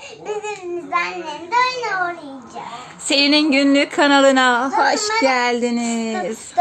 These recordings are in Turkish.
Bizim annem de öyle oynayacak. Selin'in günlük kanalına hoş geldiniz.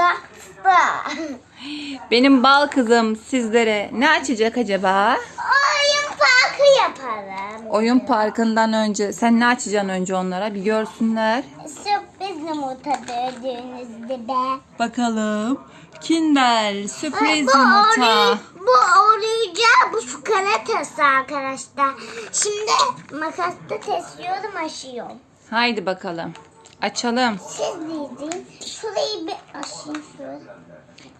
Benim bal kızım sizlere ne açacak acaba? Oyun parkı yapalım. Oyun parkından önce sen ne açacaksın önce onlara bir görsünler. Sürpriz yumurta gördüğünüz gibi. Bakalım. Kinder sürpriz bu yumurta. oruy- bu oyuncağı bu çikolatası arkadaşlar. Şimdi makasla kesiyorum aşıyorum. Haydi bakalım. Açalım. Siz izleyin. Şurayı bir aşayım şöyle.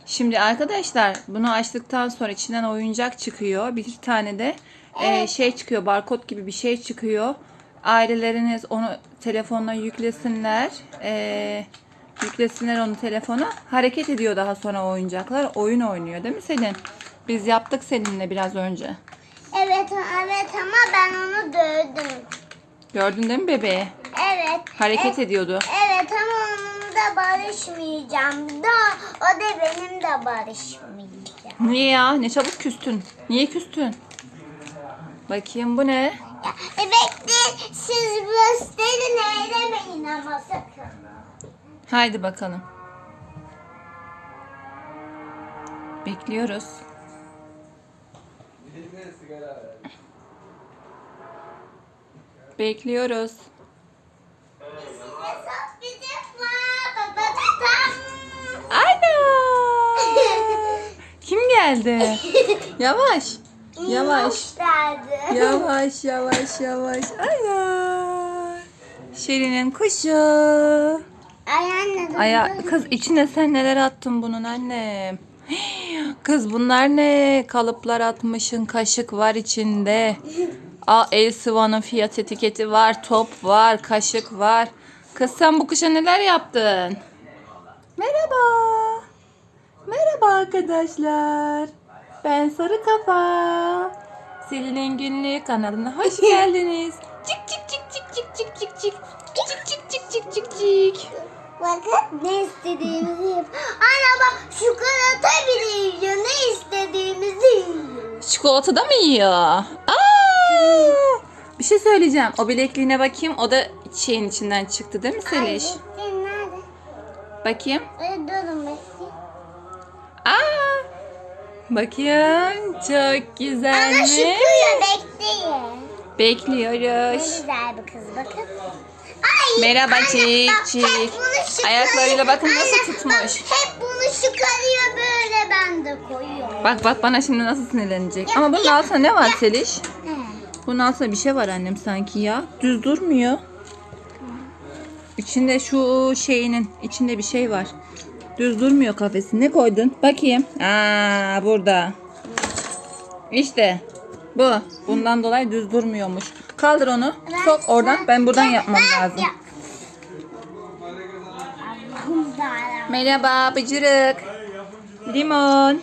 Şimdi arkadaşlar bunu açtıktan sonra içinden oyuncak çıkıyor. Bir tane de e, şey çıkıyor. Barkod gibi bir şey çıkıyor. Aileleriniz onu telefonla yüklesinler. E, yüklesinler onu telefona. Hareket ediyor daha sonra oyuncaklar. Oyun oynuyor değil mi Selin? Biz yaptık Selin'le biraz önce. Evet evet ama ben onu dövdüm. Gördün değil mi bebeği? Evet. Hareket ediyordu. Evet ama onunla barışmayacağım. De o, da benim de barışmayacağım. Niye ya? Ne çabuk küstün. Niye küstün? Bakayım bu ne? Ya, e, bekleyin siz gösterin eylemeyin ama sakın. Haydi bakalım. Bekliyoruz. Bekliyoruz. Aynen. Kim geldi? Yavaş. Yavaş. Yavaş yavaş yavaş. Aynen. Şirin'in kuşu. Ay anne. dur, Aya kız içine sen neler attın bunun annem? Kız bunlar ne? Kalıplar atmışın, kaşık var içinde. Aa, el sıvanın fiyat etiketi var, top var, kaşık var. Kız sen bu kışa neler yaptın? Merhaba. Merhaba arkadaşlar. Ben Sarı Kafa. Selin'in günlük kanalına hoş geldiniz. Cik cik cik cik cik cik cik cik. Cik cik cik cik cik cik. Bakın ne istediğimizi yap. Ana bak çikolata bile yiyor. Ne istediğimizi yiyor. Çikolata da mı yiyor? Aa! Bir şey söyleyeceğim. O bilekliğine bakayım. O da şeyin içinden çıktı değil mi Seliş? Ay, nerede? Bakayım. Ay, durun bakayım. Aa! Bakayım. Çok Ana güzelmiş. şıkıyor bekleyin. Ne Bekliyoruz. güzel bir kız bakın. Ay, Merhaba anne, bak, hep şıkıyor. Ayaklarıyla bakın nasıl Anne, tutmuş. Bak, hep bunu şıkarıyor böyle ben de koyuyorum. Bak bak bana şimdi nasıl sinirlenecek. Ama bunun altında ne var Seliş? He. Bunun altında bir şey var annem sanki ya. Düz durmuyor. İçinde şu şeyinin içinde bir şey var. Düz durmuyor kafesi. Ne koydun? Bakayım. Aa burada. İşte bu. Bundan dolayı düz durmuyormuş. Kaldır onu. Sok oradan. Ben buradan yapmam lazım. Merhaba bıcırık. Limon.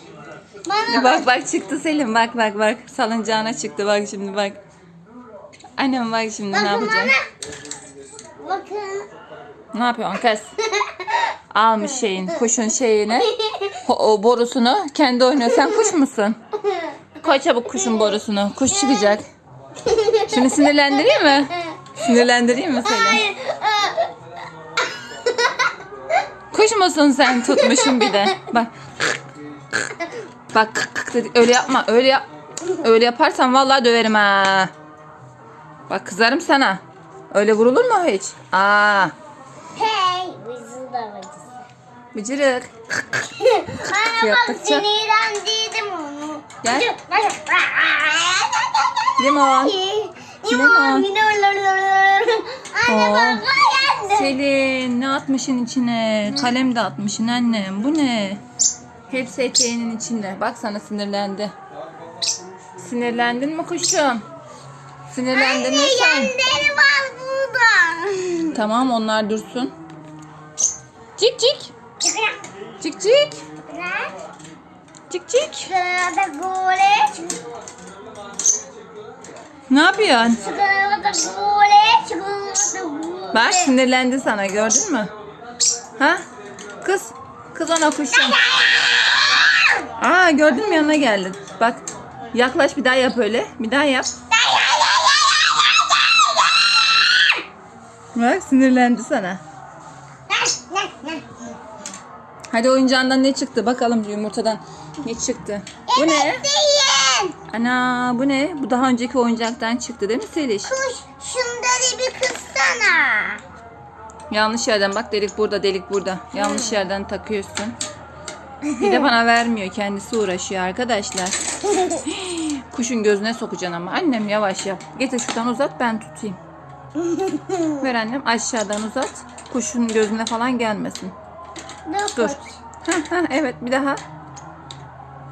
Bana Bak bak çıktı Selim. Bak bak bak. Salıncağına çıktı. Bak şimdi bak. Annem bak şimdi ne bakın yapacak. bana. Bakın. Ne yapıyorsun kız? Almış şeyin, kuşun şeyini, o, o borusunu. Kendi oynuyor. Sen kuş musun? Koy çabuk kuşun borusunu. Kuş çıkacak. Şimdi sinirlendireyim mi? Sinirlendireyim mi seni? Musun sen? Tutmuşum bir de. Bak. Bak kık kık dedi. Öyle yapma. Öyle yap. Öyle yaparsan vallahi döverim ha. Bak kızarım sana. Öyle vurulur mu hiç? Aa, Hey. Bıcırık. Yaptıkça- sinirlendirdim onu. Gel. Limon. Limon. Anne bak. Selin ne atmışın içine? Kalem de atmışın annem. Bu ne? Hepsi eteğinin içinde. Bak sana sinirlendi. Sinirlendin mi kuşum? Sinirlendin mi sen? yenleri var burada. Tamam onlar dursun. Cik cik. Cik cik. Cik cik. Çikolata gole. Ne yapıyorsun? Bak sinirlendi sana gördün mü? Ha? Kız. Kız ona kuşum. Aa gördün mü yanına geldi. Bak yaklaş bir daha yap öyle. Bir daha yap. Bak sinirlendi sana. Hadi oyuncağından ne çıktı? Bakalım yumurtadan ne çıktı? Bu ne? Ana bu ne? Bu daha önceki oyuncaktan çıktı değil mi Seliş? Kuş şunları bir kıssana. Yanlış yerden bak delik burada delik burada. Yanlış yerden takıyorsun. Bir de bana vermiyor. Kendisi uğraşıyor arkadaşlar. Kuşun gözüne sokacaksın ama. Annem yavaş yap. Getir şuradan uzat ben tutayım. Ver annem aşağıdan uzat. Kuşun gözüne falan gelmesin. Dur. Dur. evet bir daha.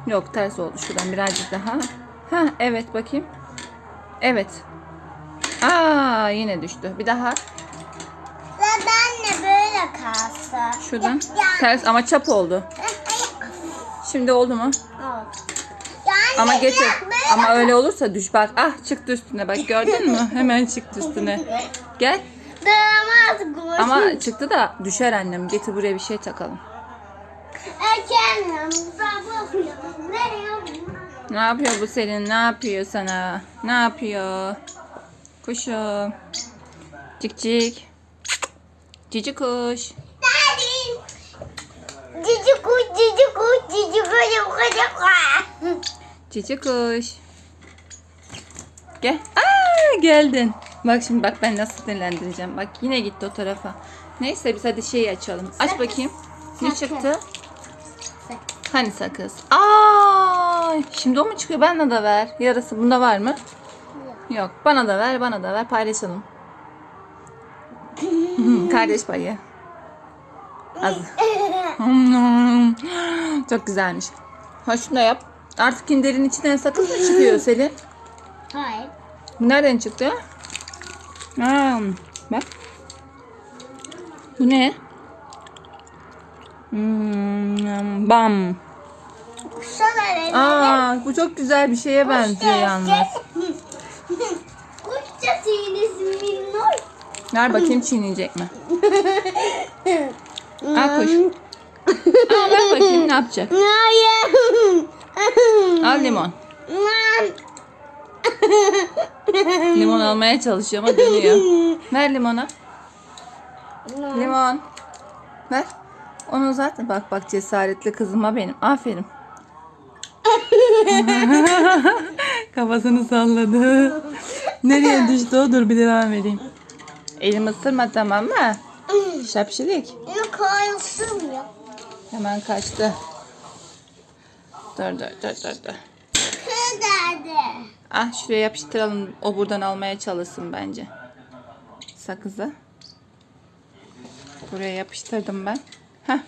Yok ters oldu şuradan birazcık daha. Ha evet bakayım. Evet. Aa yine düştü. Bir daha. Zaten anne böyle kalsın. Şuradan. Ya. Ters ama çap oldu. Şimdi oldu mu? Oldu. Ya anne, Ama getir. Ama öyle olursa düş bak. Ah çıktı üstüne bak gördün mü? Hemen çıktı üstüne. Gel. Kuş. Ama çıktı da düşer annem. Getir buraya bir şey takalım. Erkenim. Sabah Nereye? Ne yapıyor bu Selin? Ne yapıyor sana? Ne yapıyor? Kuşum. Cik cik. Cici kuş. Cici kuş, cici kuş, cici kuş, cici kuş. Cici kuş. Gel. Aa geldin. Bak şimdi bak ben nasıl sinirlendireceğim. Bak yine gitti o tarafa. Neyse biz hadi şeyi açalım. Aç bakayım. Ne çıktı? Hani sakız? Aa, şimdi o mu çıkıyor? Bana da ver. Yarısı bunda var mı? Yok. Bana da ver, bana da ver. Paylaşalım. Kardeş payı. Az. Çok güzelmiş. Ha şunu da yap. Artık kinderin içinden sakız mı çıkıyor Selin? Hayır. Nereden çıktı? Ha, bak. Bu ne? Hmm, bam. Kuşa verelim. Aa, bu çok güzel bir şeye benziyor yalnız. Kuşça sinirisi minnoş. Ver bakayım çiğneyecek mi? Al kuş. Al ver bakayım ne yapacak? Hayır. Al limon. Limon almaya çalışıyor ama dönüyor. Ver limonu. Limon. Ver. Onu zaten bak bak cesaretli kızıma benim. Aferin. Kafasını salladı. Nereye düştü o? Dur bir devam edeyim. Elimi ısırma tamam mı? Şapşilik. Yok hayır sığmıyor. Hemen kaçtı. Dur dur dur dur dur. Ah şuraya yapıştıralım. O buradan almaya çalışsın bence. Sakızı. Buraya yapıştırdım ben. Heh.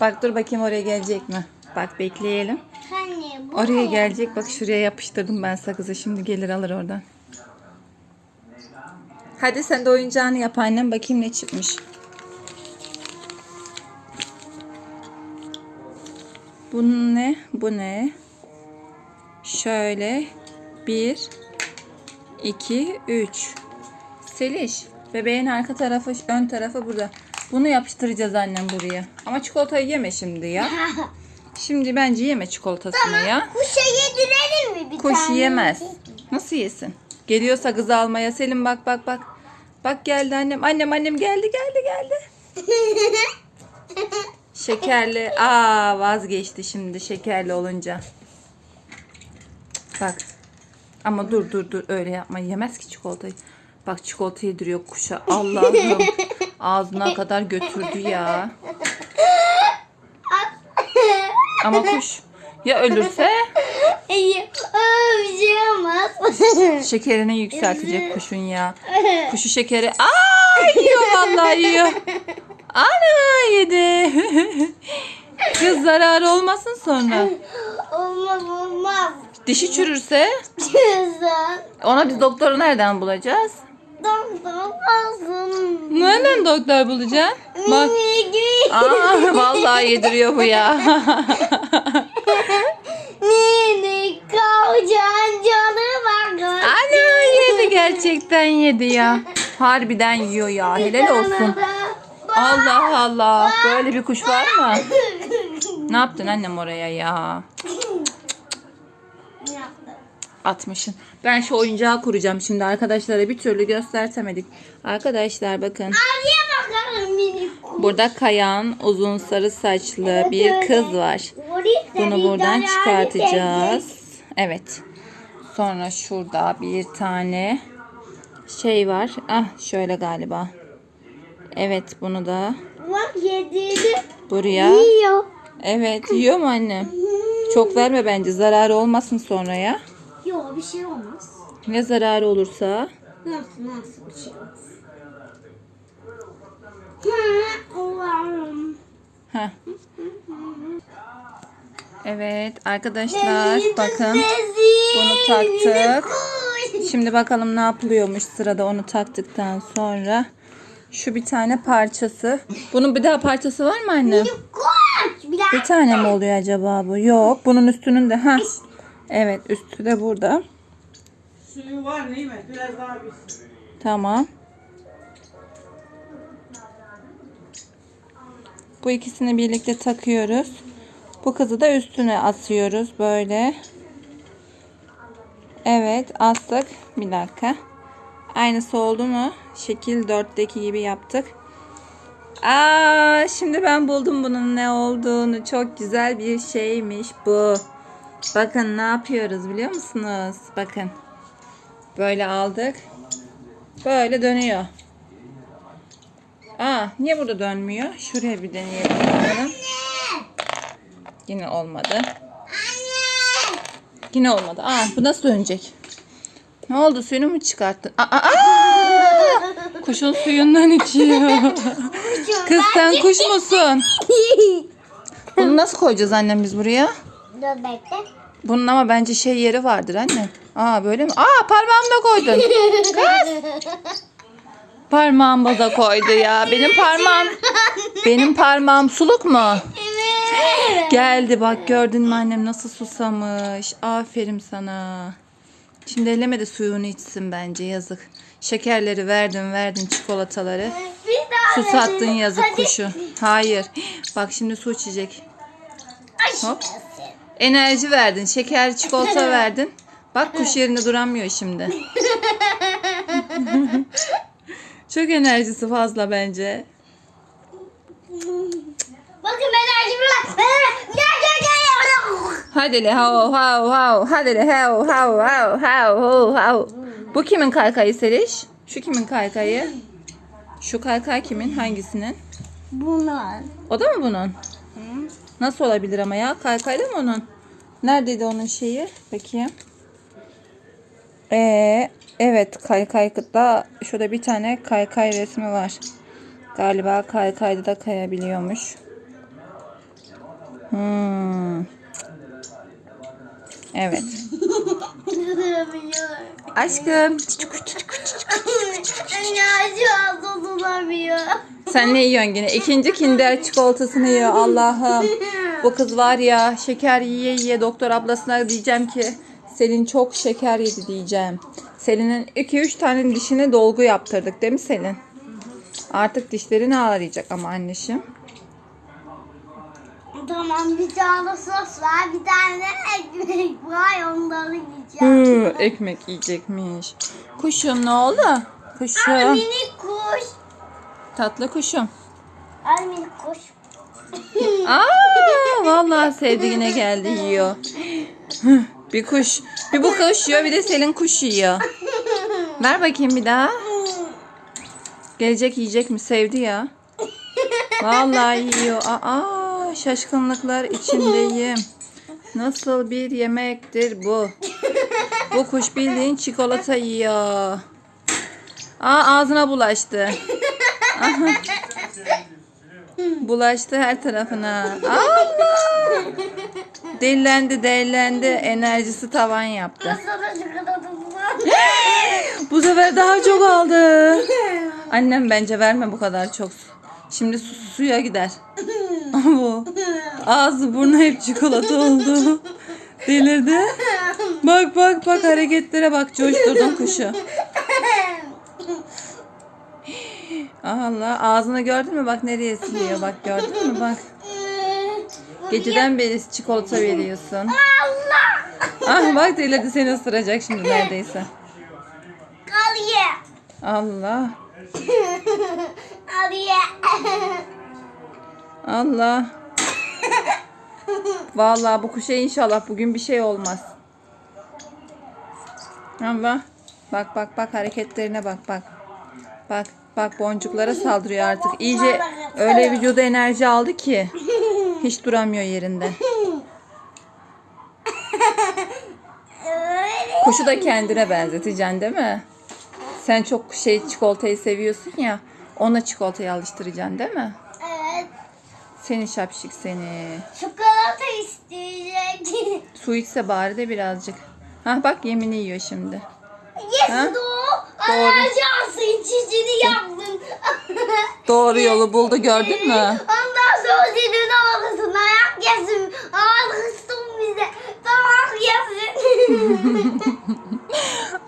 Bak dur bakayım oraya gelecek mi? Bak bekleyelim. Oraya gelecek. Bak şuraya yapıştırdım ben sakızı. Şimdi gelir alır oradan. Hadi sen de oyuncağını yap annem. Bakayım ne çıkmış. Bu ne? Bu ne? Şöyle. Bir, iki, üç. Seliş. Bebeğin arka tarafı, ön tarafı burada. Bunu yapıştıracağız annem buraya. Ama çikolatayı yeme şimdi ya. Şimdi bence yeme çikolatasını ya. Kuşa yedirelim mi bir Kuş tane? yemez. Nasıl yesin? Geliyorsa kızı almaya. Selim bak bak bak. Bak geldi annem. Annem annem geldi geldi geldi. Şekerli. Aa vazgeçti şimdi şekerli olunca. Bak. Ama dur dur dur öyle yapma. Yemez ki çikolatayı. Bak çikolata yediriyor kuşa. Allah'ım. Ağzına kadar götürdü ya. Ama kuş ya ölürse bir şey olmaz. Şekerini yükseltecek kuşun ya. Kuşu şekeri. Aa yiyor vallahi yiyor. Ana yedi. Kız zararı olmasın sonra. olmaz olmaz. Dişi çürürse Güzel. ona biz doktoru nereden bulacağız? Doktor olsun. Nereden doktor bulacaksın? Bak. Aa vallahi yediriyor bu ya. Minik kavcan canı var. Ana yedi gerçekten yedi ya. Harbiden yiyor ya. Helal olsun. Allah Allah. Böyle bir kuş var mı? Ne yaptın annem oraya ya? Ne yaptın? Atmışsın. Ben şu oyuncağı kuracağım şimdi arkadaşlara bir türlü göstertemedik. Arkadaşlar bakın. Burada kayan uzun sarı saçlı bir kız var. Bunu buradan çıkartacağız. Evet. Sonra şurada bir tane şey var. Ah şöyle galiba. Evet bunu da buraya. Evet yiyor mu anne? Çok verme bence zararı olmasın sonra ya. Yok bir şey olmaz. Ne zararı olursa. Nasıl nasıl bir şey olmaz. Heh. Evet arkadaşlar bakın bunu taktık. Şimdi bakalım ne yapılıyormuş sırada onu taktıktan sonra. Şu bir tane parçası. Bunun bir daha parçası var mı anne? Bir tane mi oluyor acaba bu? Yok. Bunun üstünün de. Ha. Evet üstü de burada. Suyu var Nimet biraz daha bitsin. Tamam. Bu ikisini birlikte takıyoruz. Bu kızı da üstüne asıyoruz böyle. Evet astık. Bir dakika. Aynısı oldu mu? Şekil 4'teki gibi yaptık. Aa, şimdi ben buldum bunun ne olduğunu. Çok güzel bir şeymiş bu. Bakın ne yapıyoruz biliyor musunuz? Bakın. Böyle aldık. Böyle dönüyor. Aa, niye burada dönmüyor? Şuraya bir deneyelim bakalım. Yine olmadı. Yine olmadı. Aa, bu nasıl dönecek? Ne oldu? Suyunu mu çıkarttın? Aa, aa, aa! Kuşun suyundan içiyor. Kız sen kuş musun? Bunu nasıl koyacağız annem biz buraya? Dur bekle. Bunun ama bence şey yeri vardır anne. Aa böyle mi? Aa parmağımı da koydun. Kız. Parmağımı da koydu ya. Benim parmağım benim parmağım suluk mu? Evet. Geldi bak gördün mü annem nasıl susamış. Aferin sana. Şimdi eleme de suyunu içsin bence yazık. Şekerleri verdin verdin çikolataları. Bir daha Su sattın dedim. yazık Hadi. kuşu. Hayır. Bak şimdi su içecek. Ay, Hop. Enerji verdin. Şeker çikolata verdin. Bak kuş yerinde duramıyor şimdi. Çok enerjisi fazla bence. Bakın enerjimi var. Gel gel gel. Hadi le hav hav hav. Hadi le hav hav hav hav hav hav. Bu kimin kaykayı Seliş? Şu kimin kaykayı? Şu kaykay kimin? Hangisinin? Bunlar. O da mı bunun? Nasıl olabilir ama ya? Kaykaylı mı onun? Neredeydi onun şeyi? Bakayım. Ee, evet kaykayda şurada bir tane kaykay resmi var. Galiba kaykayda da kayabiliyormuş. Hmm. Evet. Duramıyor. Aşkım. Enerji az duramıyor. Sen ne yiyorsun yine? İkinci kinder çikolatasını yiyor Allah'ım. Bu kız var ya şeker yiye yiye doktor ablasına diyeceğim ki Selin çok şeker yedi diyeceğim. Selin'in 2-3 tane dişine dolgu yaptırdık değil mi Selin? Artık dişlerini ağrıyacak ama anneciğim. Tamam bir tane sos var bir tane ekmek var onları yiyeceğim. Hı, ekmek yiyecekmiş. Kuşum ne oldu? Kuşum. minik kuş. Tatlı kuşum. Ay minik kuş. Aa, vallahi sevdiğine geldi yiyor. Bir kuş. Bir bu kuş yiyor bir de Selin kuş yiyor. Ver bakayım bir daha. Gelecek yiyecek mi? Sevdi ya. Vallahi yiyor. Aa, şaşkınlıklar içindeyim. Nasıl bir yemektir bu? Bu kuş bildiğin çikolata yiyor. Aa ağzına bulaştı. Aha. Bulaştı her tarafına. Allah! Delilendi delilendi. Enerjisi tavan yaptı. Bu sefer daha çok aldı. Annem bence verme bu kadar çok su. Şimdi su, suya gider. Bu. Ağzı burnu hep çikolata oldu. Delirdi. Bak bak bak hareketlere bak. Coşturdun kuşu. Allah ağzını gördün mü? Bak nereye siliyor. Bak gördün mü? Bak. Geceden beri çikolata veriyorsun. Allah. Ah bak delirdi seni ısıracak şimdi neredeyse. Al ye. Allah. Al ye. Allah. Vallahi bu kuşa inşallah bugün bir şey olmaz. Allah. Bak bak bak hareketlerine bak bak. Bak bak boncuklara saldırıyor artık. İyice öyle vücuda enerji aldı ki hiç duramıyor yerinde. Kuşu da kendine benzeteceksin değil mi? Sen çok şey çikolatayı seviyorsun ya. Ona çikolatayı alıştıracaksın değil mi? Evet. Seni şapşik seni. Çikolata isteyecek. Su içse bari de birazcık. Hah bak yemini yiyor şimdi. Yes Ha? doğu. Doğru. Alerjansı çiçeğini yaptın. Doğru yolu buldu gördün mü? Ondan sonra senin ağlasın. Ayak yesin. Ağlasın bize. Tamam yesin.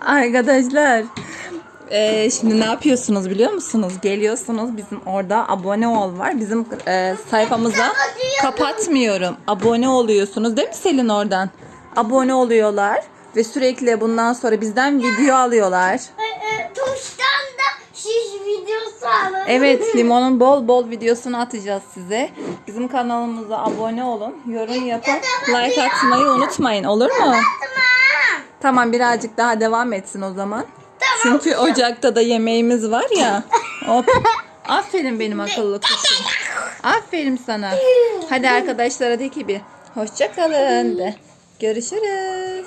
Arkadaşlar eee, şimdi ne yapıyorsunuz biliyor musunuz? Geliyorsunuz bizim orada abone ol var. Bizim eee, sayfamıza kapatmıyorum. Abone oluyorsunuz değil mi Selin oradan? Abone oluyorlar ve sürekli bundan sonra bizden video alıyorlar. Evet limonun bol bol videosunu atacağız size. Bizim kanalımıza abone olun. Yorum yapın. Like atmayı unutmayın olur mu? Tamam. Birazcık daha devam etsin o zaman. Çünkü ocakta da yemeğimiz var ya. Hop. Aferin benim akıllı kuşum. Aferin sana. Hadi arkadaşlara de ki bir hoşça kalın de. Görüşürüz.